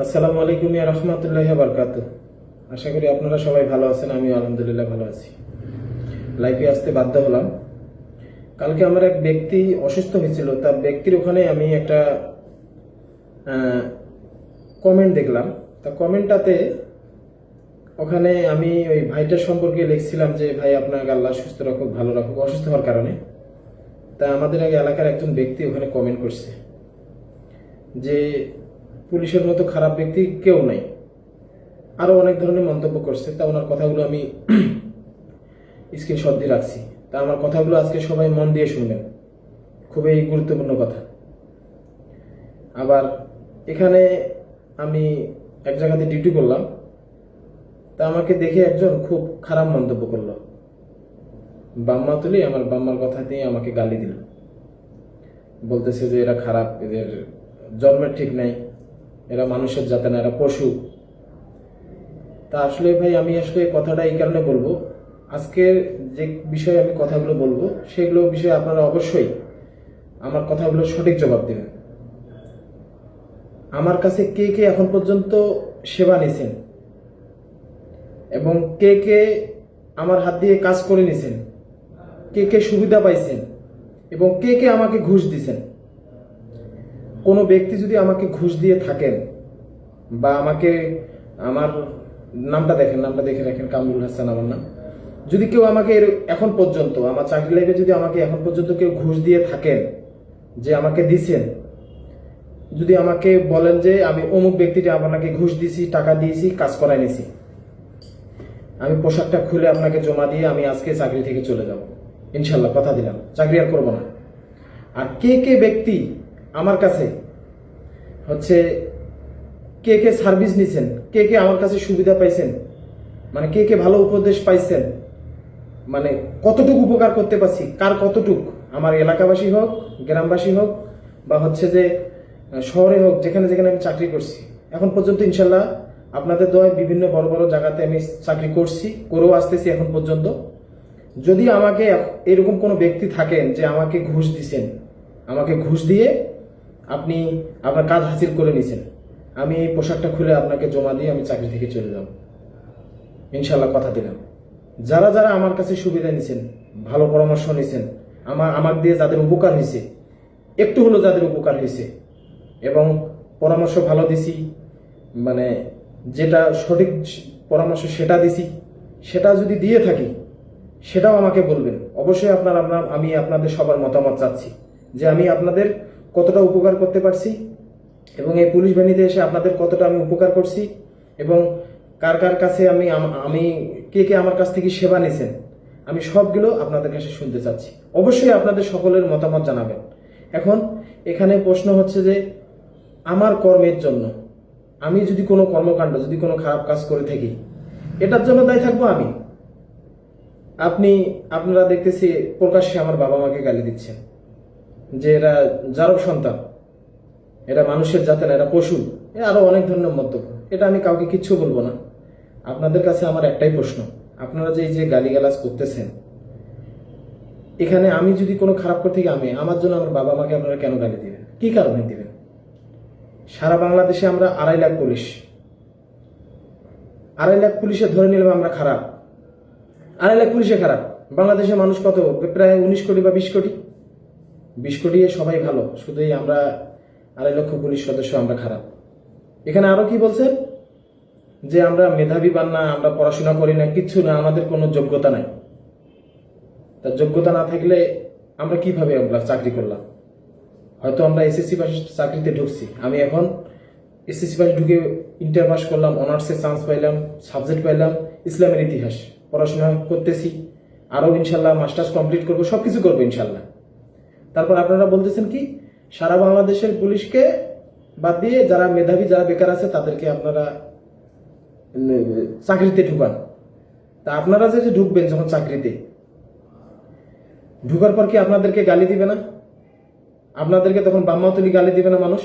আসসালামু আলাইকুম ইয়া রহমতুল্লাহ বারকাত আশা করি আপনারা সবাই ভালো আছেন আমি আলহামদুলিল্লাহ ভালো আছি। লাইফে আসতে বাধ্য হলাম। কালকে আমার এক ব্যক্তি অসুস্থ হয়েছিল, তার ব্যক্তির ওখানে আমি একটা কমেন্ট দেখলাম। তা কমেন্টটাতে ওখানে আমি ওই ভাইটার সম্পর্কে লিখছিলাম যে, ভাই, আপনাকে আল্লাহ সুস্থ রাখুক, ভালো রাখুক। অসুস্থ হওয়ার কারণে। তা আমাদের আগে এলাকার একজন ব্যক্তি ওখানে কমেন্ট করছে যে পুলিশের মতো খারাপ ব্যক্তি কেউ নাই। আরও অনেক ধরনের মন্তব্য করছে, তা ওনার কথাগুলো আমি স্ক্রিনশট দিয়ে রাখছি। তা আমার কথাগুলো আজকে সবাই মন দিয়ে শুনবেন। খুবই গুরুত্বপূর্ণ কথা। আবার এখানে আমি এক জায়গাতে ডিউটি করলাম। তা আমাকে দেখে একজন খুব খারাপ মন্তব্য করল। বাম্মা তুলি আমার বাম্মার কথা দিয়ে আমাকে গালি দিল। বলতেছে যে এরা খারাপ, এদের জন্মের ঠিক নাই। এরা মানুষের জাতে না, এরা পশু। তা আসলে ভাই, আমি আসলে কথাটা এই কারণে বলব। আজকে যে বিষয়ে আমি কথাগুলো বলব, সেগুলো বিষয়ে আপনারা অবশ্যই আমার কথাগুলো সঠিক জবাব দেবেন। আমার কাছে কে কে এখন পর্যন্ত সেবা নিছেন? এবং কে কে আমার হাত দিয়ে কাজ করে নিছেন? কে কে সুবিধা পাইছেন? এবং কে কে আমাকে ঘুষ দিছেন? কোনো ব্যক্তি যদি আমাকে ঘুষ দিয়ে থাকেন বা আমাকে আমার নামটা দেখেন, নামটা দেখে রাখেন, কামরুল হাসান আমার নাম। যদি কেউ আমাকে এখন পর্যন্ত, আমার চাকরি লাইফে যদি আমাকে এখন পর্যন্ত কেউ ঘুষ দিয়ে থাকেন, যে আমাকে দিছেন, যদি আমাকে বলেন যে আমি অমুক ব্যক্তিটা আপনাকে ঘুষ দিছি, টাকা দিয়েছি, কাজ করাই নিছি, আমি পোশাকটা খুলে আপনাকে জমা দিয়ে আমি আজকে চাকরি থেকে চলে যাব। ইনশাল্লাহ, কথা দিলাম, চাকরি আর করব না। আর কে কে ব্যক্তি আমার কাছে হচ্ছে কে কে সার্ভিস নিছেন, কে কে আমার কাছে সুবিধা পাইছেন মানে কে কে ভালো উপদেশ পাইছেন মানে কতটুকু উপকার করতে পারছি, কার কতটুক, আমার এলাকাবাসী হোক, গ্রামবাসী হোক, বা হচ্ছে যে শহরে হোক, যেখানে যেখানে আমি চাকরি করছি। এখন পর্যন্ত ইনশাল্লাহ আপনাদের দয় বিভিন্ন বড় বড় জায়গাতে আমি চাকরি করছি, করেও আসতেছি এখন পর্যন্ত। যদি আমাকে এরকম কোনো ব্যক্তি থাকেন যে আমাকে ঘুষ দিছেন, আমাকে ঘুষ দিয়ে আপনি আপনার কাজ হাসিল করে নিছেন আমি এই পোশাকটা খুলে আপনাকে জমা দিয়ে আমি চাকরি থেকে চলে যাব। ইনশাল্লাহ কথা দিলাম। যারা যারা আমার কাছে সুবিধা নিছেন ভালো পরামর্শ নিছেন আমার আমার দিয়ে যাদের উপকার হয়েছে, একটু হলো যাদের উপকার হয়েছে, এবং পরামর্শ ভালো দিছি মানে যেটা সঠিক পরামর্শ সেটা দিছি, সেটা যদি দিয়ে থাকি, সেটাও আমাকে বলবেন। অবশ্যই আপনার আপনার, আমি আপনাদের সবার মতামত চাচ্ছি যে আমি আপনাদের কতটা উপকার করতে পারছি এবং এই পুলিশ বাহিনীতে এসে আপনাদের কতটা আমি উপকার করছি এবং কার কার কাছে আমি আমি কে কে আমার কাছ থেকে সেবা নিয়েছেন, আমি সবগুলো আপনাদের কাছে শুনতে চাচ্ছি। অবশ্যই আপনাদের সকলের মতামত জানাবেন। এখন এখানে প্রশ্ন হচ্ছে যে, আমার কর্মের জন্য আমি যদি কোনো কর্মকাণ্ড, যদি কোনো খারাপ কাজ করে থাকি, এটার জন্য দায়ী থাকব আমি? আপনি, আপনারা দেখতেছি প্রকাশ্যে আমার বাবা মাকে গালি দিচ্ছেন। যে এরা জারক সন্তান। এরা মানুষের জাতে না এরা পশু। এ আরও অনেক ধরনের মন্তব্য এটা আমি কাউকে কিচ্ছু বলব না। আপনাদের কাছে আমার একটাই প্রশ্ন। আপনারা যে এই যে গালিগালাজ করতেছেন, এখানে আমি যদি কোনো খারাপ করতে গিয়ে আমি, আমার জন্য আমার বাবা মাকে আপনারা কেন গালি দিবেন কি কারণে দিবেন সারা বাংলাদেশে আমরা আড়াই লাখ পুলিশ। আড়াই লাখ পুলিশে ধরে নিলাম আমরা খারাপ। আড়াই লাখ পুলিশে খারাপ। বাংলাদেশের মানুষ কত? প্রায় উনিশ কোটি বা বিশ কোটি। বিশ কোটি সবাই ভালো, শুধুই আমরা আড়াই লক্ষ পুলিশ সদস্য, আমরা খারাপ। এখানে আরও কি বলছেন? যে আমরা মেধাবী বান না, আমরা পড়াশোনা করি না, কিচ্ছু না, আমাদের কোনো যোগ্যতা নাই। তার যোগ্যতা না থাকলে আমরা কীভাবে আমরা চাকরি করলাম? হয়তো আমরা এসএসসি পাশে চাকরিতে ঢুকছি। আমি এখন এসএসসি পাশে ঢুকে ইন্টার পাস করলাম অনার্সে চান্স পাইলাম সাবজেক্ট পাইলাম, ইসলামের ইতিহাস, পড়াশোনা করতেছি। আরও ইনশাল্লাহ মাস্টার্স কমপ্লিট করব সব কিছু করব ইনশাল্লাহ। তারপর আপনারা বলতেছেন কি, সারা বাংলাদেশের পুলিশকে বাদ দিয়ে যারা মেধাবী, যারা বেকার আছে, তাদেরকে আপনারা চাকরিতে ঢুকান। তা আপনারা যে ঢুকবেন যখন চাকরিতে, ঢুকার পর কি আপনাদেরকে গালি দিবে না? আপনাদেরকে তখন বাম্মাতুলি গালি দিবে না মানুষ?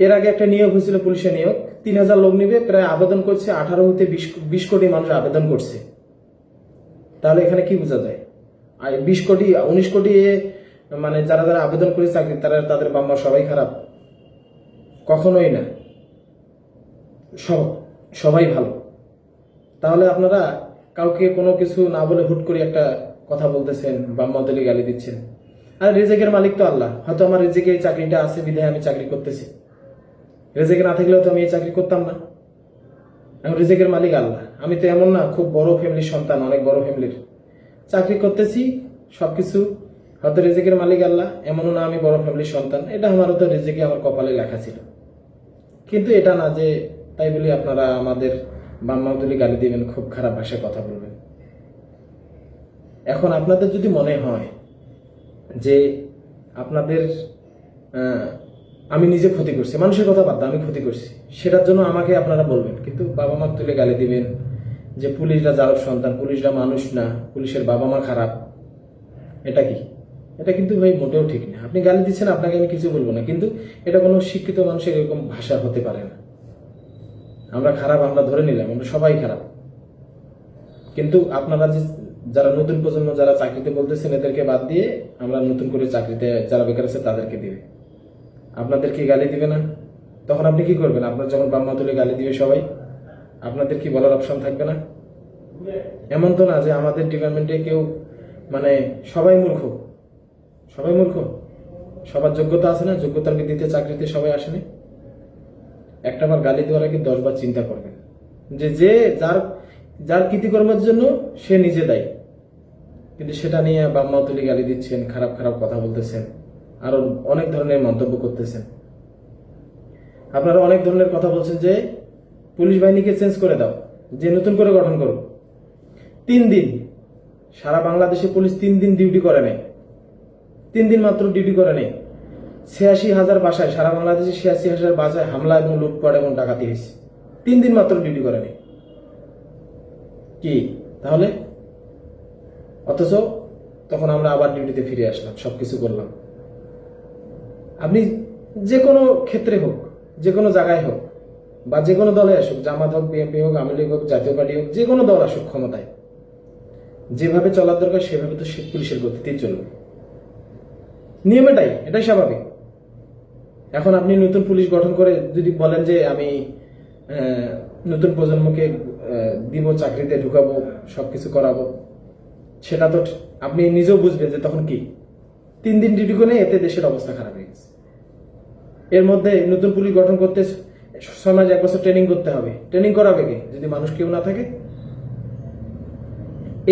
এর আগে একটা নিয়োগ হয়েছিল, পুলিশের নিয়োগ। তিন হাজার লোক নিবে, প্রায় আবেদন করছে, আঠারো হতে বিশ কোটি মানুষ আবেদন করছে। তাহলে এখানে কি বোঝা যায়? বিশ কোটি, উনিশ কোটি মানে যারা যারা আবেদন করে চাকরি, তারা তাদের বাম্মা সবাই খারাপ। কখনোই না। সব, সবাই ভালো। তাহলে আপনারা কাউকে কোনো কিছু না বলে হুট করে একটা কথা বলতেছেন বা মদলি গালি দিচ্ছেন। আর রেজেকের মালিক তো আল্লাহ। হয়তো আমার রেজেকে এই চাকরিটা আছে, বিধায় আমি চাকরি করতেছি। রেজেকে না থাকলেও তো আমি এই চাকরি করতাম না। এখন রেজেকের মালিক আল্লাহ। আমি তো এমন না, খুব বড় ফ্যামিলির সন্তান, অনেক বড় ফ্যামিলির চাকরি করতেছি, সবকিছু। হয়তো রিজেকের মালিক আল্লাহ, এমনও না আমি বড় ফ্যামিলির সন্তান। এটা আমার হয়তো রেজেকে আমার কপালে লেখা ছিল। কিন্তু এটা না যে তাই বলি আপনারা আমাদের বাম্মাউদুলি গালি দিবেন, খুব খারাপ ভাষায় কথা বলবেন। এখন আপনাদের যদি মনে হয় যে আপনাদের আমি নিজে ক্ষতি করছি, মানুষের কথা বাদ আমি ক্ষতি করছি, সেটার জন্য আমাকে আপনারা বলবেন। কিন্তু বাবা মা তুলে গালি দিবেন যে পুলিশরা যার সন্তান, পুলিশরা মানুষ না, পুলিশের বাবা মা খারাপ। এটা কি? এটা কিন্তু ভাই মোটেও ঠিক না। আপনি গালি দিচ্ছেন, আপনাকে আমি কিছু বলব না। কিন্তু এটা কোনো শিক্ষিত মানুষের এরকম ভাষা হতে পারে না। আমরা খারাপ, আমরা ধরে নিলাম, আমরা সবাই খারাপ। কিন্তু আপনারা যে যারা নতুন প্রজন্ম, যারা চাকরিতে বলতেছেন, এদেরকে বাদ দিয়ে আমরা নতুন করে চাকরিতে, যারা বেকার আছে, তাদেরকে দিবে। আপনাদের কি গালি দিবে না? তখন আপনি কি করবেন? আপনার যখন বাম্মা তুলে গালি দিবে সবাই? আপনাদের কি বলার অপশন থাকবে না? এমন তো না যে আমাদের ডিপার্টমেন্টে কেউ মানে সবাই মূর্খ। সবাই মূর্খ। সবার যোগ্যতা আছে না? যোগ্যতার ভিত্তিতে চাকরিতে সবাই আসেনি। একটাবার গালি দেওয়ার আগে দশবার চিন্তা করবেন। যে যে যার যার কৃতিকর্মের জন্য সে নিজে দায়ী। কিন্তু সেটা নিয়ে বাম্মা তুলি গালি দিচ্ছেন, খারাপ খারাপ কথা বলতেছেন, আরও অনেক ধরনের মন্তব্য করতেছেন। আপনারা অনেক ধরনের কথা বলছেন যে পুলিশ বাহিনীকে চেঞ্জ করে দাও, যে নতুন করে গঠন করো তিন দিন, সারা বাংলাদেশে পুলিশ তিন দিন ডিউটি করে নেয় তিন দিন মাত্র ডিউটি করে নেই। ছিয়াশি হাজার বাসায়, সারা বাংলাদেশে ছিয়াশি হাজার বাসায় হামলা এবং লুটপাট এবং ডাকাতি হয়েছে। তিন দিন মাত্র ডিউটি করে নেই। কি? তাহলে? অথচ তখন আমরা আবার ডিউটিতে ফিরে আসলাম, সবকিছু করলাম। আপনি যে কোনো ক্ষেত্রে হোক, যে কোনো জায়গায় হোক বা যে কোনো দলে আসুক, জামাত হোক বিএনপি হোক, আওয়ামী লীগ হোক, জাতীয় পার্টি হোক, যে কোনো দল আসুক ক্ষমতায়। যেভাবে চলার দরকার, সেভাবে তো পুলিশের গতিতেই চলবে। নিয়ম এটাই এটাই স্বাভাবিক। এখন আপনি নতুন পুলিশ গঠন করে যদি বলেন যে আমি নতুন প্রজন্মকে দিব, চাকরিতে ঢুকাবো, সবকিছু করাবো, সেটা তো আপনি নিজেও বুঝবেন যে তখন কি? তিন দিন ডিউটি করে এতে দেশের অবস্থা খারাপ হয়ে গেছে। এর মধ্যে নতুন পুলিশ গঠন করতে ছয় মাস, এক বছর ট্রেনিং করতে হবে। ট্রেনিং করাবে কে? যদি মানুষ কেউ না থাকে,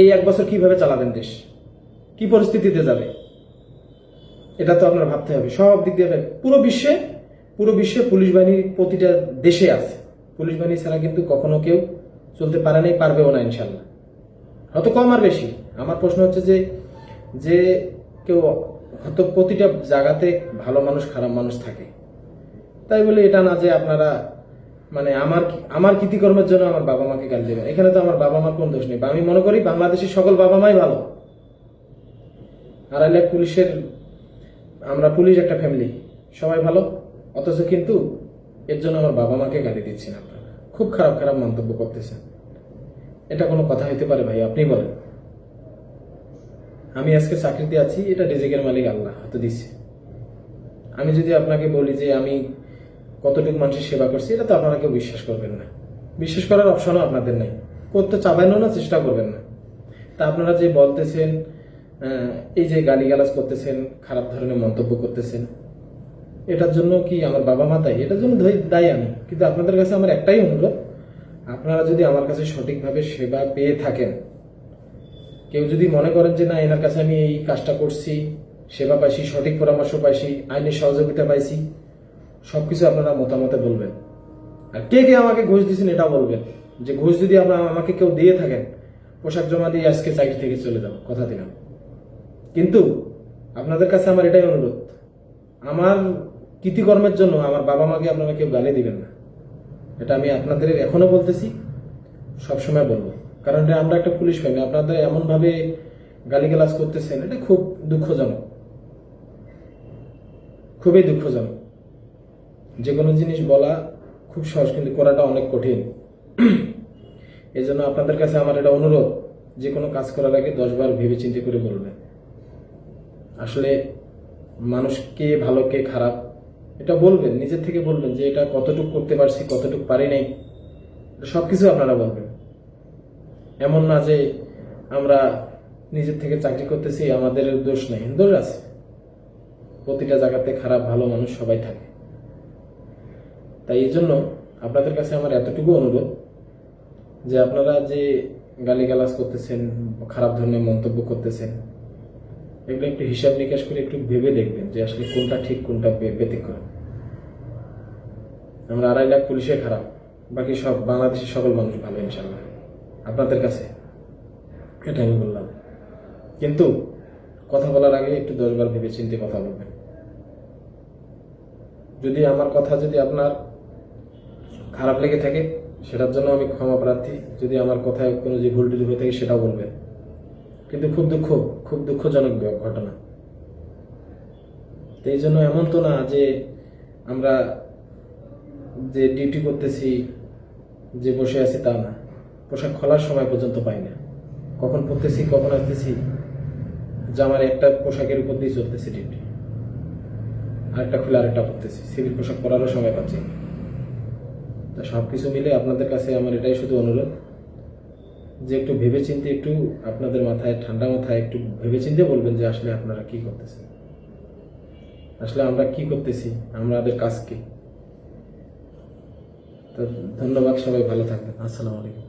এই এক বছর কীভাবে চালাবেন দেশ? কি পরিস্থিতিতে যাবে? এটা তো আপনার ভাবতে হবে। সব দিক দিয়ে পুরো বিশ্বে পুরো বিশ্বে পুলিশ বাহিনী প্রতিটা দেশে আছে। পুলিশ বাহিনী ছাড়া কিন্তু কখনো কেউ চলতে পারে নাই, পারবেও না ইনশাল্লাহ। হয়তো কম আর বেশি। আমার প্রশ্ন হচ্ছে যে যে কেউ হয়তো প্রতিটা জায়গাতে ভালো মানুষ, খারাপ মানুষ থাকে। তাই বলে এটা না যে আপনারা মানে আমার আমার কৃতিকর্মের জন্য আমার বাবা মাকে গালি দেবেন। এখানে তো আমার বাবা মার কোন দোষ নেই। আমি মনে করি বাংলাদেশের সকল বাবা মাই ভালো। আর এলে পুলিশের, আমরা পুলিশ একটা ফ্যামিলি সবাই ভালো। অথচ কিন্তু এর জন্য আমার বাবা মাকে গালি দিচ্ছেন আপনারা। খুব খারাপ খারাপ মন্তব্য করতেছেন। এটা কোনো কথা হইতে পারে ভাই আপনি বলেন। আমি আজকে চাকরিতে আছি, এটা রিজিকের মালিক আল্লাহ হয়তো দিচ্ছে আমি যদি আপনাকে বলি যে আমি কতটুকু মানুষের সেবা করছি, এটা তো আপনারা কেউ বিশ্বাস করবেন না। বিশ্বাস করার অপশনও আপনাদের নেই। করতে চাবেনও না চেষ্টা করবেন না। তা আপনারা যে বলতেছেন এই যে গালিগালাজ করতেছেন, খারাপ ধরনের মন্তব্য করতেছেন, এটার জন্য কি আমার বাবা মা দায়ী? এটার জন্য দায়ী আমি। কিন্তু আপনাদের কাছে আমার একটাই অনুরোধ, আপনারা যদি আমার কাছে সঠিকভাবে সেবা পেয়ে থাকেন, কেউ যদি মনে করেন যে না, এনার কাছে আমি এই কাজটা করছি, সেবা পাইছি, সঠিক পরামর্শ পাইছি, আইনের সহযোগিতা পাইছি সবকিছু আপনারা মতামতে বলবেন। আর কে কে আমাকে ঘুষ দিয়েছেন এটা বলবেন? যে ঘুষ যদি আপনারা আমাকে কেউ দিয়ে থাকেন, পোশাক জমা দিয়ে আজকে চাকরি থেকে চলে যাও কথা দিলাম। কিন্তু আপনাদের কাছে আমার এটাই অনুরোধ। আমার কৃতিকর্মের জন্য আমার বাবা মাকে আপনারা কেউ গালি দিবেন না। এটা আমি আপনাদের এখনও বলতেছি, সবসময় বলব। কারণ এটা আমরা একটা পুলিশ ফ্যামিলি আপনাদের এমনভাবে গালিগালাজ করতেছেন, এটা খুব দুঃখজনক। খুবই দুঃখজনক। যে কোনো জিনিস বলা খুব সহজ, কিন্তু করাটা অনেক কঠিন। এই জন্য আপনাদের কাছে আমার এটা অনুরোধ যে কোনো কাজ করার আগে দশবার ভেবে চিন্তে করে বলবেন। আসলে মানুষ কে ভালো, কে খারাপ, এটা বলবেন, নিজের থেকে বলবেন যে এটা কতটুকু করতে পারছি, কতটুকু পারি নাই। সবকিছু আপনারা বলবেন। এমন না যে আমরা নিজের থেকে চাকরি করতেছি, আমাদের দোষ নেই, দোষ আছে। প্রতিটা জায়গাতে খারাপ, ভালো মানুষ সবাই থাকে। তাই এই জন্য আপনাদের কাছে আমার এতটুকু অনুরোধ যে আপনারা যে গালিগালাজ করতেছেন, খারাপ ধরনের মন্তব্য করতেছেন, এগুলো একটু হিসাব নিকাশ করে একটু ভেবে দেখবেন যে আসলে কোনটা ঠিক, কোনটা ব্যতিক্রম। আমরা আড়াই লাখ পুলিশে খারাপ, বাকি সব বাংলাদেশের সকল মানুষ ভালো ইনশাল্লাহ আপনাদের কাছে এটা আমি বললাম। কিন্তু কথা বলার আগে একটু দশবার ভেবে চিন্তে কথা বলবেন। যদি আমার কথা যদি আপনার খারাপ লেগে থাকে, সেটার জন্য আমি ক্ষমা প্রার্থী। যদি আমার কথায় কোনো যে ভুল টুল হয়ে থাকে, সেটাও বলবেন কিন্তু খুব দুঃখ, খুব দুঃখজনক ঘটনা। এই জন্য এমন তো না যে আমরা যে ডিউটি করতেছি, যে বসে আছি তা না। পোশাক খোলার সময় পর্যন্ত পাই না। কখন পড়তেছি কখন আসতেছি জামার একটা পোশাকের উপর দিয়ে চলতেছি ডিউটি। আরেকটা খুলে আরেকটা পড়তেছি সিভিল পোশাক পরারও সময় পাচ্ছি সব কিছু মিলে আপনাদের কাছে আমার এটাই শুধু অনুরোধ যে একটু ভেবেচিন্তে একটু আপনাদের মাথায়, ঠান্ডা মাথায় একটু ভেবেচিন্তে বলবেন যে আসলে আপনারা কি করতেছেন। আসলে আমরা কি করতেছি? আমাদের কাজকে তো ধন্যবাদ সবাই, ভালো থাকবেন। আসসালামু আলাইকুম।